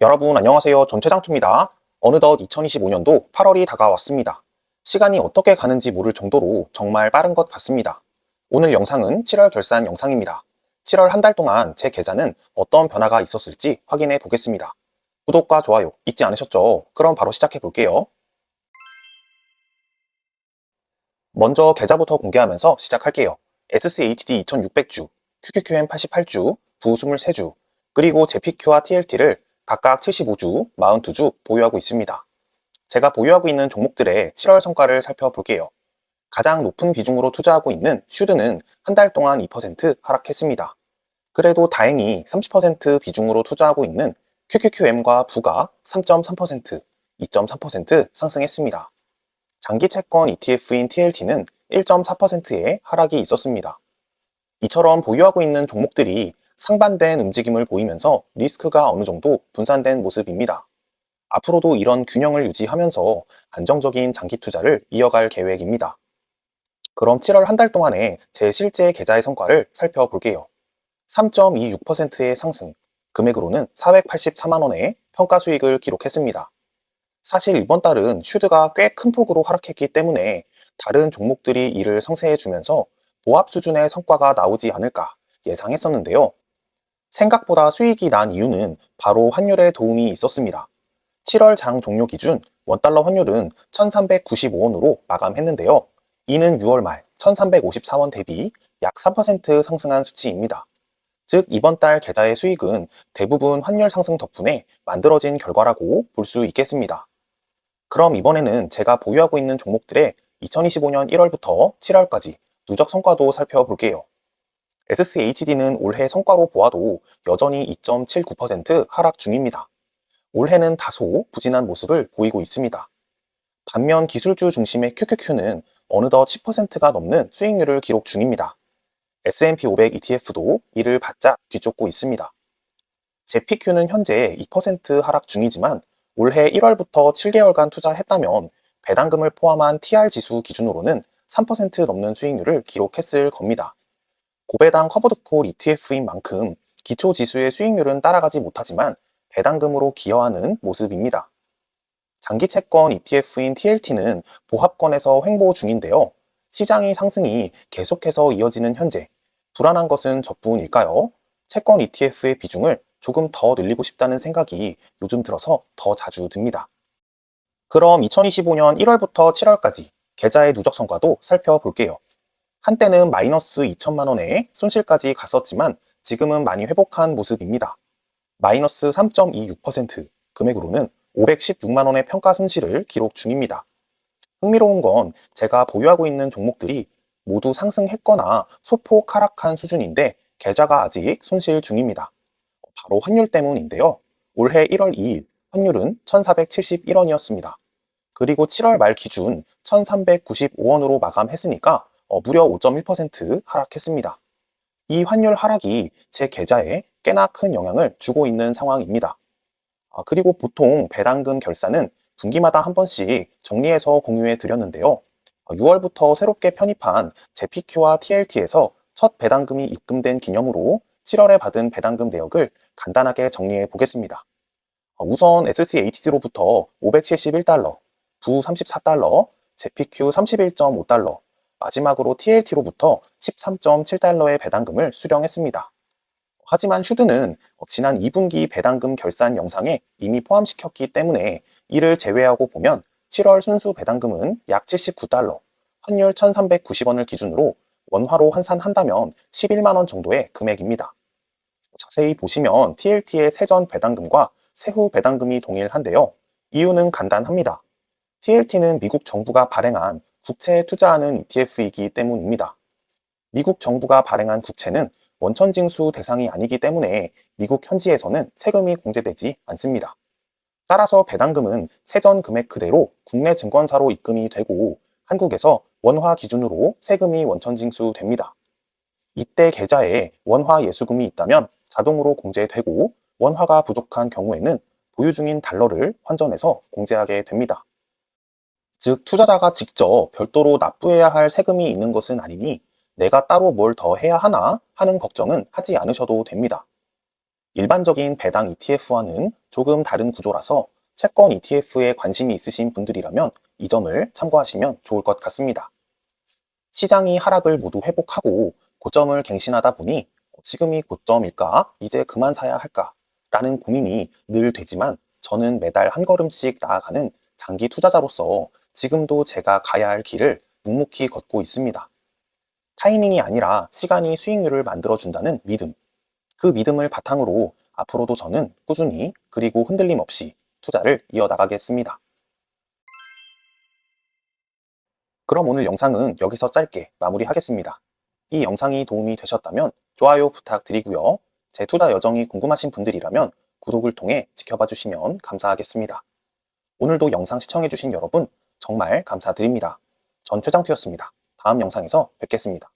여러분 안녕하세요. 전최장투입니다. 어느덧 2025년도 8월이 다가왔습니다. 시간이 어떻게 가는지 모를 정도로 정말 빠른 것 같습니다. 오늘 영상은 7월 결산 영상입니다. 7월 한 달 동안 제 계좌는 어떤 변화가 있었을지 확인해 보겠습니다. 구독과 좋아요 잊지 않으셨죠? 그럼 바로 시작해 볼게요. 먼저 계좌부터 공개하면서 시작할게요. SCHD 2600주, QQQM 88주, 부 23주, 그리고 JPQ와 TLT를 각각 75주, 42주 보유하고 있습니다. 제가 보유하고 있는 종목들의 7월 성과를 살펴볼게요. 가장 높은 비중으로 투자하고 있는 슈드는 한 달 동안 2% 하락했습니다. 그래도 다행히 30% 비중으로 투자하고 있는 QQQM과 부가 3.3%, 2.3% 상승했습니다. 장기 채권 ETF인 TLT는 1.4%의 하락이 있었습니다. 이처럼 보유하고 있는 종목들이 상반된 움직임을 보이면서 리스크가 어느 정도 분산된 모습입니다. 앞으로도 이런 균형을 유지하면서 안정적인 장기 투자를 이어갈 계획입니다. 그럼 7월 한 달 동안의 제 실제 계좌의 성과를 살펴볼게요. 3.26%의 상승, 금액으로는 484만 원의 평가 수익을 기록했습니다. 사실 이번 달은 슈드가 꽤 큰 폭으로 하락했기 때문에 다른 종목들이 이를 상쇄해주면서 보합 수준의 성과가 나오지 않을까 예상했었는데요. 생각보다 수익이 난 이유는 바로 환율의 도움이 있었습니다. 7월 장 종료 기준 원달러 환율은 1395원으로 마감했는데요. 이는 6월 말 1354원 대비 약 3% 상승한 수치입니다. 즉 이번 달 계좌의 수익은 대부분 환율 상승 덕분에 만들어진 결과라고 볼 수 있겠습니다. 그럼 이번에는 제가 보유하고 있는 종목들의 2025년 1월부터 7월까지 누적 성과도 살펴볼게요. SCHD는 올해 성과로 보아도 여전히 2.79% 하락 중입니다. 올해는 다소 부진한 모습을 보이고 있습니다. 반면 기술주 중심의 QQQ는 어느덧 10%가 넘는 수익률을 기록 중입니다. S&P 500 ETF도 이를 바짝 뒤쫓고 있습니다. JPQ는 현재 2% 하락 중이지만 올해 1월부터 7개월간 투자했다면 배당금을 포함한 TR 지수 기준으로는 3% 넘는 수익률을 기록했을 겁니다. 고배당 커버드콜 ETF인 만큼 기초 지수의 수익률은 따라가지 못하지만 배당금으로 기여하는 모습입니다. 장기 채권 ETF인 TLT는 보합권에서 횡보 중인데요. 시장의 상승이 계속해서 이어지는 현재 불안한 것은 저뿐일까요? 채권 ETF의 비중을 조금 더 늘리고 싶다는 생각이 요즘 들어서 더 자주 듭니다. 그럼 2025년 1월부터 7월까지 계좌의 누적 성과도 살펴볼게요. 한때는 마이너스 2천만 원의 손실까지 갔었지만 지금은 많이 회복한 모습입니다. 마이너스 3.26% 금액으로는 516만 원의 평가 손실을 기록 중입니다. 흥미로운 건 제가 보유하고 있는 종목들이 모두 상승했거나 소폭 하락한 수준인데 계좌가 아직 손실 중입니다. 바로 환율 때문인데요. 올해 1월 2일 환율은 1471원이었습니다. 그리고 7월 말 기준 1395원으로 마감했으니까 어, 무려 5.1% 하락했습니다. 이 환율 하락이 제 계좌에 꽤나 큰 영향을 주고 있는 상황입니다. 아, 그리고 보통 배당금 결산은 분기마다 한 번씩 정리해서 공유해 드렸는데요. 6월부터 새롭게 편입한 JPQ와 TLT에서 첫 배당금이 입금된 기념으로 7월에 받은 배당금 내역을 간단하게 정리해 보겠습니다. 어, 우선 SCHD로부터 571달러, 부 34달러, JPQ 31.5달러, 마지막으로 TLT로부터 13.7달러의 배당금을 수령했습니다. 하지만 슈드는 지난 2분기 배당금 결산 영상에 이미 포함시켰기 때문에 이를 제외하고 보면 7월 순수 배당금은 약 79달러, 환율 1390원을 기준으로 원화로 환산한다면 11만원 정도의 금액입니다. 자세히 보시면 TLT의 세전 배당금과 세후 배당금이 동일한데요. 이유는 간단합니다. TLT는 미국 정부가 발행한 국채에 투자하는 ETF이기 때문입니다. 미국 정부가 발행한 국채는 원천징수 대상이 아니기 때문에 미국 현지에서는 세금이 공제되지 않습니다. 따라서 배당금은 세전 금액 그대로 국내 증권사로 입금이 되고 한국에서 원화 기준으로 세금이 원천징수 됩니다. 이때 계좌에 원화 예수금이 있다면 자동으로 공제되고 원화가 부족한 경우에는 보유 중인 달러를 환전해서 공제하게 됩니다. 즉, 투자자가 직접 별도로 납부해야 할 세금이 있는 것은 아니니 내가 따로 뭘 더 해야 하나 하는 걱정은 하지 않으셔도 됩니다. 일반적인 배당 ETF와는 조금 다른 구조라서 채권 ETF에 관심이 있으신 분들이라면 이 점을 참고하시면 좋을 것 같습니다. 시장이 하락을 모두 회복하고 고점을 갱신하다 보니 지금이 고점일까? 이제 그만 사야 할까? 라는 고민이 늘 되지만 저는 매달 한 걸음씩 나아가는 장기 투자자로서 지금도 제가 가야 할 길을 묵묵히 걷고 있습니다. 타이밍이 아니라 시간이 수익률을 만들어준다는 믿음. 그 믿음을 바탕으로 앞으로도 저는 꾸준히 그리고 흔들림 없이 투자를 이어나가겠습니다. 그럼 오늘 영상은 여기서 짧게 마무리하겠습니다. 이 영상이 도움이 되셨다면 좋아요 부탁드리고요. 제 투자 여정이 궁금하신 분들이라면 구독을 통해 지켜봐 주시면 감사하겠습니다. 오늘도 영상 시청해주신 여러분 정말 감사드립니다. 전 최장투였습니다. 다음 영상에서 뵙겠습니다.